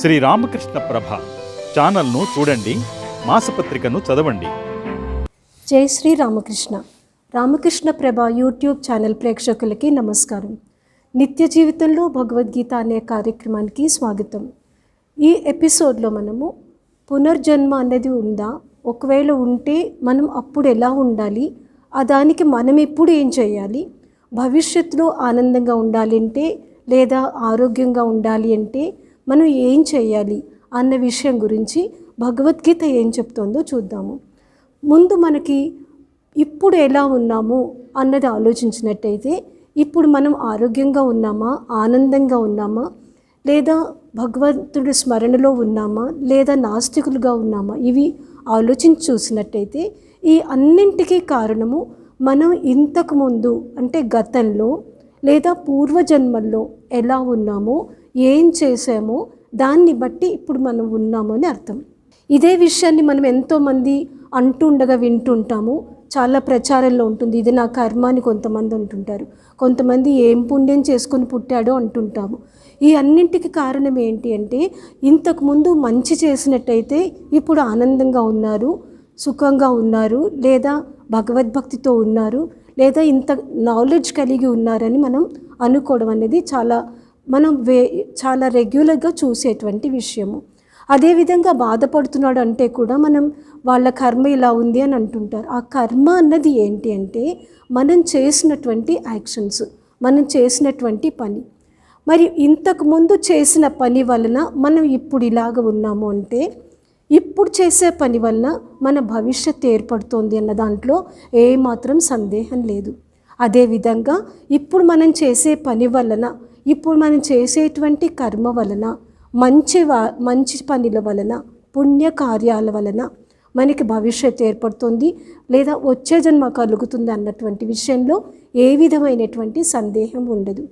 శ్రీ రామకృష్ణ ప్రభ ఛానల్ను చూడండి మాసపత్రికను చదవండి. జై శ్రీ రామకృష్ణ. రామకృష్ణ ప్రభ యూట్యూబ్ ఛానల్ ప్రేక్షకులకి నమస్కారం. నిత్య జీవితంలో భగవద్గీత అనే కార్యక్రమానికి స్వాగతం. ఈ ఎపిసోడ్లో మనము పునర్జన్మ అనేది ఉందా? ఒకవేళ ఉంటే మనం అప్పుడు ఎలా ఉండాలి? ఆ దానికి మనం ఎప్పుడు ఏం చేయాలి? భవిష్యత్తులో ఆనందంగా ఉండాలి అంటే లేదా ఆరోగ్యంగా ఉండాలి అంటే మనం ఏం చేయాలి అన్న విషయం గురించి భగవద్గీత ఏం చెప్తోందో చూద్దాము. ముందు మనకి ఇప్పుడు ఎలా ఉన్నాము అన్నది ఆలోచించినట్టయితే ఇప్పుడు మనం ఆరోగ్యంగా ఉన్నామా ఆనందంగా ఉన్నామా లేదా భగవంతుడి స్మరణలో ఉన్నామా లేదా నాస్తికులుగా ఉన్నామా ఇవి ఆలోచించి చూసినట్టయితే ఈ అన్నింటికీ కారణము మనం ఇంతకు ముందు అంటే గతంలో లేదా పూర్వజన్మల్లో ఎలా ఉన్నామో ఏం చేసామో దాన్ని బట్టి ఇప్పుడు మనం ఉన్నాము అని అర్థం. ఇదే విషయాన్ని మనం ఎంతోమంది అంటుండగా వింటుంటాము. చాలా ప్రచారంలో ఉంటుంది. ఇది నా కర్మ అని కొంతమంది అంటుంటారు. కొంతమంది ఏం పుణ్యం చేసుకొని పుట్టాడో అంటుంటాము. ఈ అన్నింటికి కారణం ఏంటి అంటే ఇంతకుముందు మంచి చేసినట్టయితే ఇప్పుడు ఆనందంగా ఉన్నారు సుఖంగా ఉన్నారు లేదా భగవద్భక్తితో ఉన్నారు లేదా ఇంత నాలెడ్జ్ కలిగి ఉన్నారని మనం అనుకోవడం అనేది చాలా మనం వే చాలా రెగ్యులర్గా చూసేటువంటి విషయము. అదేవిధంగా బాధపడుతున్నాడు అంటే కూడా మనం వాళ్ళ కర్మ ఇలా ఉంది అని అంటుంటారు. ఆ కర్మ అన్నది ఏంటి అంటే మనం చేసినటువంటి యాక్షన్స్ మనం చేసినటువంటి పని. మరి ఇంతకుముందు చేసిన పని వలన మనం ఇప్పుడు ఇలాగ ఉన్నాము అంటే ఇప్పుడు చేసే పని వలన మన భవిష్యత్తు ఏర్పడుతోంది అన్న దాంట్లో ఏమాత్రం సందేహం లేదు. అదేవిధంగా ఇప్పుడు మనం చేసే పని వలన ఇప్పుడు మనం చేసేటువంటి కర్మ వలన మంచి వా మంచి పనుల వలన పుణ్య కార్యాల వలన మనకి భవిష్యత్తు ఏర్పడుతుంది లేదా వచ్చే జన్మ కలుగుతుంది అన్నటువంటి విషయంలో ఏ విధమైనటువంటి సందేహం ఉండదు.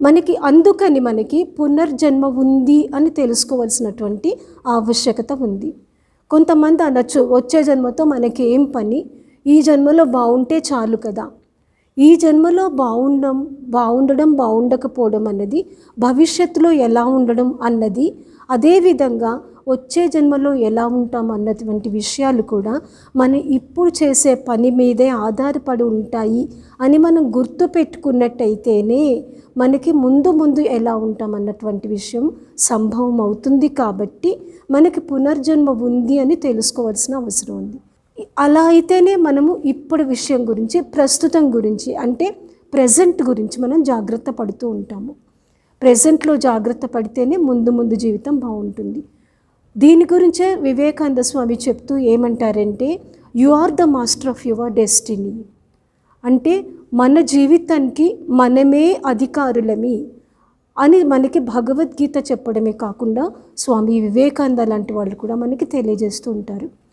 మనకి అందుకని మనకి పునర్జన్మ ఉంది అని తెలుసుకోవాల్సినటువంటి ఆవశ్యకత ఉంది. కొంతమంది అనొచ్చు వచ్చే జన్మతో మనకి ఏం పని? ఈ జన్మలో బాగుంటే చాలు కదా. ఈ జన్మలో బాగుండం బాగుండడం బాగుండకపోవడం అన్నది భవిష్యత్తులో ఎలా ఉండడం అన్నది అదేవిధంగా వచ్చే జన్మలో ఎలా ఉంటాం అన్నటువంటి విషయాలు కూడా మనం ఇప్పుడు చేసే పని మీదే ఆధారపడి ఉంటాయి అని మనం గుర్తు పెట్టుకున్నట్టయితేనే మనకి ముందు ముందు ఎలా ఉంటాం అన్నటువంటి విషయం సంభవం అవుతుంది కాబట్టి మనకి పునర్జన్మ ఉంది అని తెలుసుకోవాల్సిన అవసరం ఉంది. అలా అయితేనే మనము ఇప్పుడు విషయం గురించి ప్రస్తుతం గురించి అంటే ప్రజెంట్ గురించి మనం జాగ్రత్త పడుతూ ఉంటాము. ప్రజెంట్లో జాగ్రత్త పడితేనే ముందు ముందు జీవితం బాగుంటుంది. దీని గురించే వివేకానంద స్వామి చెప్తూ ఏమంటారంటే you are the master of your destiny అంటే మన జీవితానికి మనమే అధికారులమి అని మనకి భగవద్గీత చెప్పడమే కాకుండా స్వామి వివేకానంద లాంటి వాళ్ళు కూడా మనకి తెలియజేస్తూ ఉంటారు.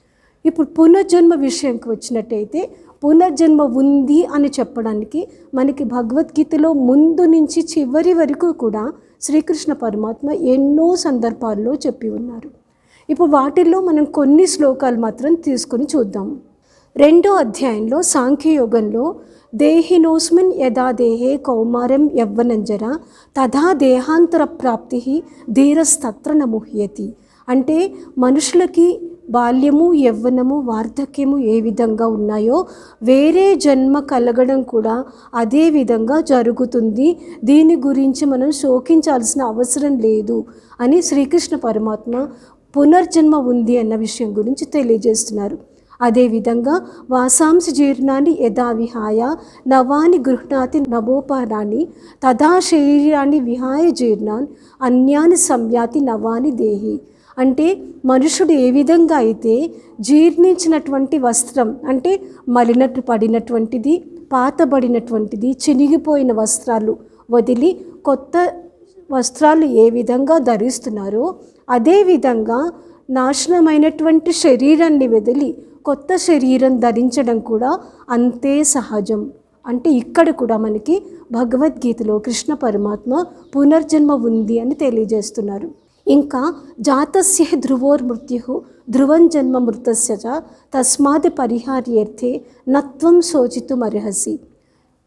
ఇప్పుడు పునర్జన్మ విషయంకి వచ్చినట్టయితే పునర్జన్మ ఉంది అని చెప్పడానికి మనకి భగవద్గీతలో ముందు నుంచి చివరి వరకు కూడా శ్రీకృష్ణ పరమాత్మ ఎన్నో సందర్భాల్లో చెప్పి ఉన్నారు. ఇప్పుడు వాటిల్లో మనం కొన్ని శ్లోకాలు మాత్రం తీసుకొని చూద్దాం. రెండో అధ్యాయంలో సాంఖ్యయోగంలో దేహినోస్మిన్ యథా దేహే కౌమారం యవ్వనంజర తథా దేహాంతర ప్రాప్తి ధీరస్తత్ర నముహ్యతి. అంటే మనుషులకి బాల్యము యవ్వనము వార్ధక్యము ఏ విధంగా ఉన్నాయో వేరే జన్మ కలగడం కూడా అదే విధంగా జరుగుతుంది. దీని గురించి మనం శోకించాల్సిన అవసరం లేదు అని శ్రీకృష్ణ పరమాత్మ పునర్జన్మ ఉంది అన్న విషయం గురించి తెలియజేస్తున్నారు. అదేవిధంగా వాసాంశ జీర్ణాన్ని యథావిహాయ నవాని గృహ్ణాతి నవోపానాన్ని తథా శరీరాన్ని విహాయ జీర్ణాన్ అన్యాని సంయాతి నవాని దేహి. అంటే మనుషుడు ఏ విధంగా అయితే జీర్ణించినటువంటి వస్త్రం అంటే మలినట్టు పడినటువంటిది పాతబడినటువంటిది చినిగిపోయిన వస్త్రాలు వదిలి కొత్త వస్త్రాలు ఏ విధంగా ధరిస్తున్నారో అదేవిధంగా నాశనమైనటువంటి శరీరాన్ని వదిలి కొత్త శరీరం ధరించడం కూడా అంతే సహజం. అంటే ఇక్కడ కూడా మనకి భగవద్గీతలో కృష్ణ పరమాత్మ పునర్జన్మ ఉంది అని తెలియజేస్తున్నారు. ఇంకా జాతస్య ధ్రువోర్మృత్యు ధ్రువం జన్మ మృతస్య చ తస్మాది పరిహార్యర్థే నత్వం శోచితుమర్హసి.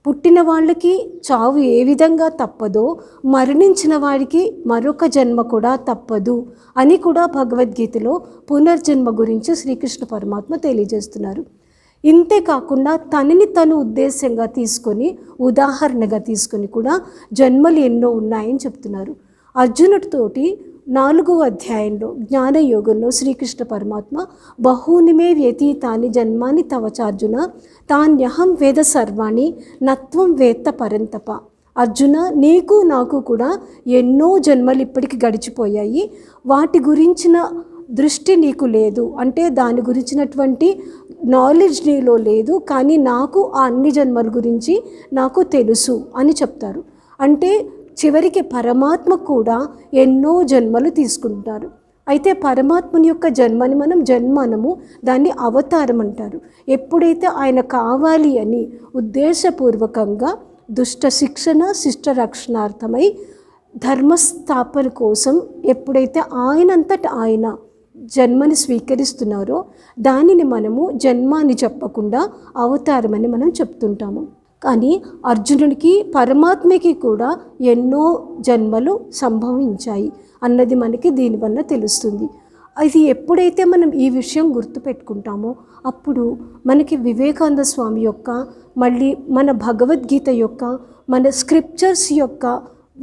పుట్టిన వాళ్ళకి చావు ఏ విధంగా తప్పదో మరణించిన వాడికి మరొక జన్మ కూడా తప్పదు అని కూడా భగవద్గీతలో పునర్జన్మ గురించి శ్రీకృష్ణ పరమాత్మ తెలియజేస్తున్నారు. ఇంతే కాకుండా తనని తను ఉద్దేశంగా తీసుకొని ఉదాహరణగా తీసుకొని కూడా జన్మలు ఎన్నో ఉన్నాయని చెప్తున్నారు. అర్జునుడితోటి నాలుగో అధ్యాయంలో జ్ఞానయోగంలో శ్రీకృష్ణ పరమాత్మ బహూనిమే వ్యతీతాని జన్మాని తవచార్జున తాన్యహం వేద సర్వాణి నత్వం వేత్త పరంతప. అర్జున నీకు నాకు కూడా ఎన్నో జన్మలు ఇప్పటికి గడిచిపోయాయి. వాటి గురించిన దృష్టి నీకు లేదు. అంటే దాని గురించినటువంటి నాలెడ్జ్ నీలో లేదు. కానీ నాకు ఆ అన్ని జన్మల గురించి నాకు తెలుసు అని చెప్తారు. అంటే చివరికి పరమాత్మ కూడా ఎన్నో జన్మలు తీసుకుంటారు. అయితే పరమాత్మని యొక్క జన్మని మనం జన్మనము దాన్ని అవతారం అంటారు. ఎప్పుడైతే ఆయన కావాలి అని ఉద్దేశపూర్వకంగా దుష్ట శిక్షణ శిష్ట రక్షణార్థమై ధర్మస్థాపన కోసం ఎప్పుడైతే ఆయనంతట ఆయన జన్మని స్వీకరిస్తున్నారో దానిని మనము జన్మ అని చెప్పకుండా అవతారం అని మనం చెప్తుంటాము. కానీ అర్జునుడికి పరమాత్మకి కూడా ఎన్నో జన్మలు సంభవించాయి అన్నది మనకి దీనివల్ల తెలుస్తుంది. అది ఎప్పుడైతే మనం ఈ విషయం గుర్తుపెట్టుకుంటామో అప్పుడు మనకి వివేకానంద స్వామి యొక్క మళ్ళీ మన భగవద్గీత యొక్క మన స్క్రిప్చర్స్ యొక్క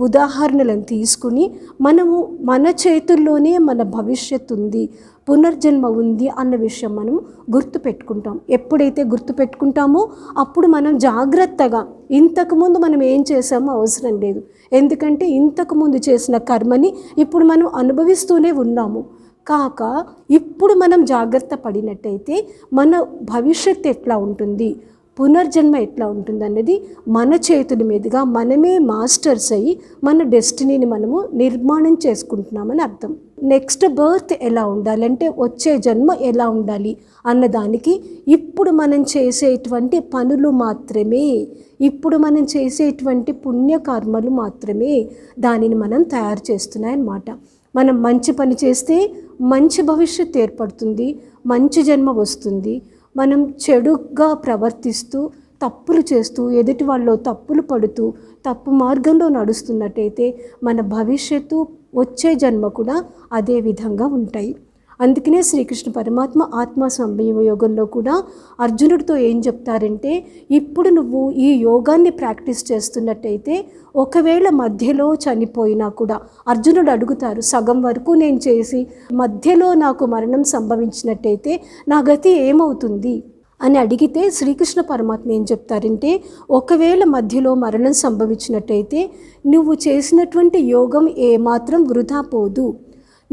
ఉదాహరణలను తీసుకుని మనము మన చేతుల్లోనే మన భవిష్యత్తు ఉంది పునర్జన్మ ఉంది అన్న విషయం మనం గుర్తుపెట్టుకుంటాం. ఎప్పుడైతే గుర్తుపెట్టుకుంటామో అప్పుడు మనం జాగ్రత్తగా ఇంతకుముందు మనం ఏం చేసామో అవసరం లేదు. ఎందుకంటే ఇంతకుముందు చేసిన కర్మని ఇప్పుడు మనం అనుభవిస్తూనే ఉన్నాము. కాక ఇప్పుడు మనం జాగ్రత్త పడినట్టయితే మన భవిష్యత్తు ఎట్లా ఉంటుంది? పునర్జన్మ ఎట్లా ఉంటుంది అన్నది మన చేతుల మీదుగా మనమే మాస్టర్స్ అయ్యి మన డెస్టినీని మనము నిర్మాణం చేసుకుంటున్నామని అర్థం. నెక్స్ట్ బర్త్ ఎలా ఉండాలంటే వచ్చే జన్మ ఎలా ఉండాలి అన్నదానికి ఇప్పుడు మనం చేసేటువంటి పనులు మాత్రమే ఇప్పుడు మనం చేసేటువంటి పుణ్యకర్మలు మాత్రమే దానిని మనం తయారు చేస్తున్నాయన్నమాట. మనం మంచి పని చేస్తే మంచి భవిష్యత్తు ఏర్పడుతుంది మంచి జన్మ వస్తుంది మనం చెడుగా ప్రవర్తిస్తూ తప్పులు చేస్తూ ఎదుటి వాళ్ళు తప్పులు పడుతూ తప్పు మార్గంలో నడుస్తున్నట్టయితే మన భవిష్యత్తు వచ్చే జన్మ కూడా అదే విధంగా ఉంటాయి. అందుకనే శ్రీకృష్ణ పరమాత్మ ఆత్మ సంయమ యోగంలో కూడా అర్జునుడితో ఏం చెప్తారంటే ఇప్పుడు నువ్వు ఈ యోగాన్ని ప్రాక్టీస్ చేస్తున్నట్టయితే ఒకవేళ మధ్యలో చనిపోయినా కూడా అర్జునుడు అడుగుతారు సగం వరకు నేను చేసి మధ్యలో నాకు మరణం సంభవించినట్టయితే నా గతి ఏమవుతుంది అని అడిగితే శ్రీకృష్ణ పరమాత్మ ఏం చెప్తారంటే ఒకవేళ మధ్యలో మరణం సంభవించినట్టయితే నువ్వు చేసినటువంటి యోగం ఏమాత్రం వృధా పోదు.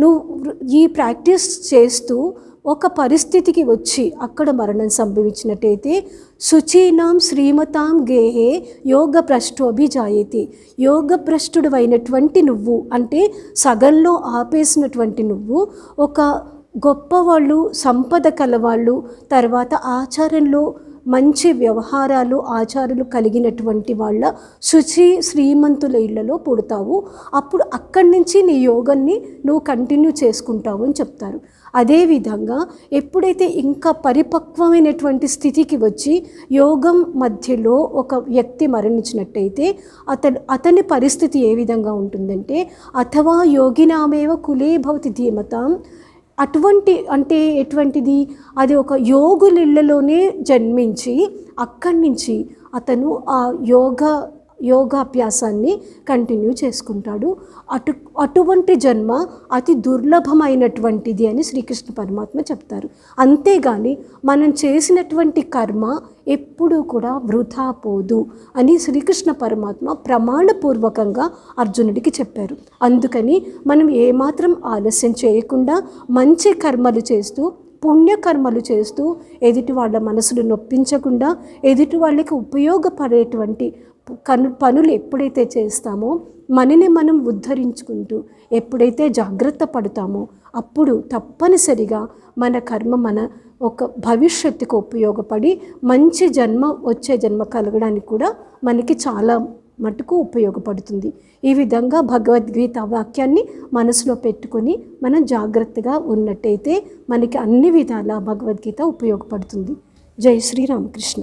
నువ్వు ఈ ప్రాక్టీస్ చేస్తూ ఒక పరిస్థితికి వచ్చి అక్కడ మరణం సంభవించినట్టయితే శుచీనాం శ్రీమతాం గేహే యోగ భ్రష్టోభిజాయతే యోగ భ్రష్టుడు అయినటువంటి నువ్వు అంటే సగంలో ఆపేసినటువంటి నువ్వు ఒక గొప్పవాళ్ళు సంపద కలవాళ్ళు తర్వాత ఆచారంలో మంచి వ్యవహారాలు ఆచారాలు కలిగినటువంటి వాళ్ళ శుచి శ్రీమంతుల ఇళ్ళలో పుడతావు. అప్పుడు అక్కడి నుంచి నీ యోగాన్ని నువ్వు కంటిన్యూ చేసుకుంటావు అని చెప్తారు. అదేవిధంగా ఎప్పుడైతే ఇంకా పరిపక్వమైనటువంటి స్థితికి వచ్చి యోగం మధ్యలో ఒక వ్యక్తి మరణించినట్టయితే అతను అతని పరిస్థితి ఏ విధంగా ఉంటుందంటే అథవా యోగినామేవ కులే భవతి ధీమతాం అటువంటి అంటే ఎటువంటిది? అది ఒక యోగులిళ్ళలోనే జన్మించి అక్కడి నుంచి అతను ఆ యోగ యోగాభ్యాసాన్ని కంటిన్యూ చేసుకుంటాడు. అటు అటువంటి జన్మ అతి దుర్లభమైనటువంటిది అని శ్రీకృష్ణ పరమాత్మ చెప్తారు. అంతేగాని మనం చేసినటువంటి కర్మ ఎప్పుడూ కూడా వృధా పోదు అని శ్రీకృష్ణ పరమాత్మ ప్రమాణపూర్వకంగా అర్జునుడికి చెప్పారు. అందుకని మనం ఏమాత్రం ఆలస్యం చేయకుండా మంచి కర్మలు చేస్తూ పుణ్యకర్మలు చేస్తూ ఎదుటి వాళ్ళ మనసులు నొప్పించకుండా ఎదుటి వాళ్ళకి ఉపయోగపడేటువంటి కను పనులు ఎప్పుడైతే చేస్తామో మనని మనం ఉద్ధరించుకుంటూ ఎప్పుడైతే జాగ్రత్త పడతామో అప్పుడు తప్పనిసరిగా మన కర్మ మన ఒక భవిష్యత్తుకు ఉపయోగపడి మంచి జన్మ వచ్చే జన్మ కలగడానికి కూడా మనకి చాలా మటుకు ఉపయోగపడుతుంది. ఈ విధంగా భగవద్గీత వాక్యాన్ని మనసులో పెట్టుకొని మనం జాగ్రత్తగా ఉన్నట్టయితే మనకి అన్ని విధాల భగవద్గీత ఉపయోగపడుతుంది. జై శ్రీరామకృష్ణ.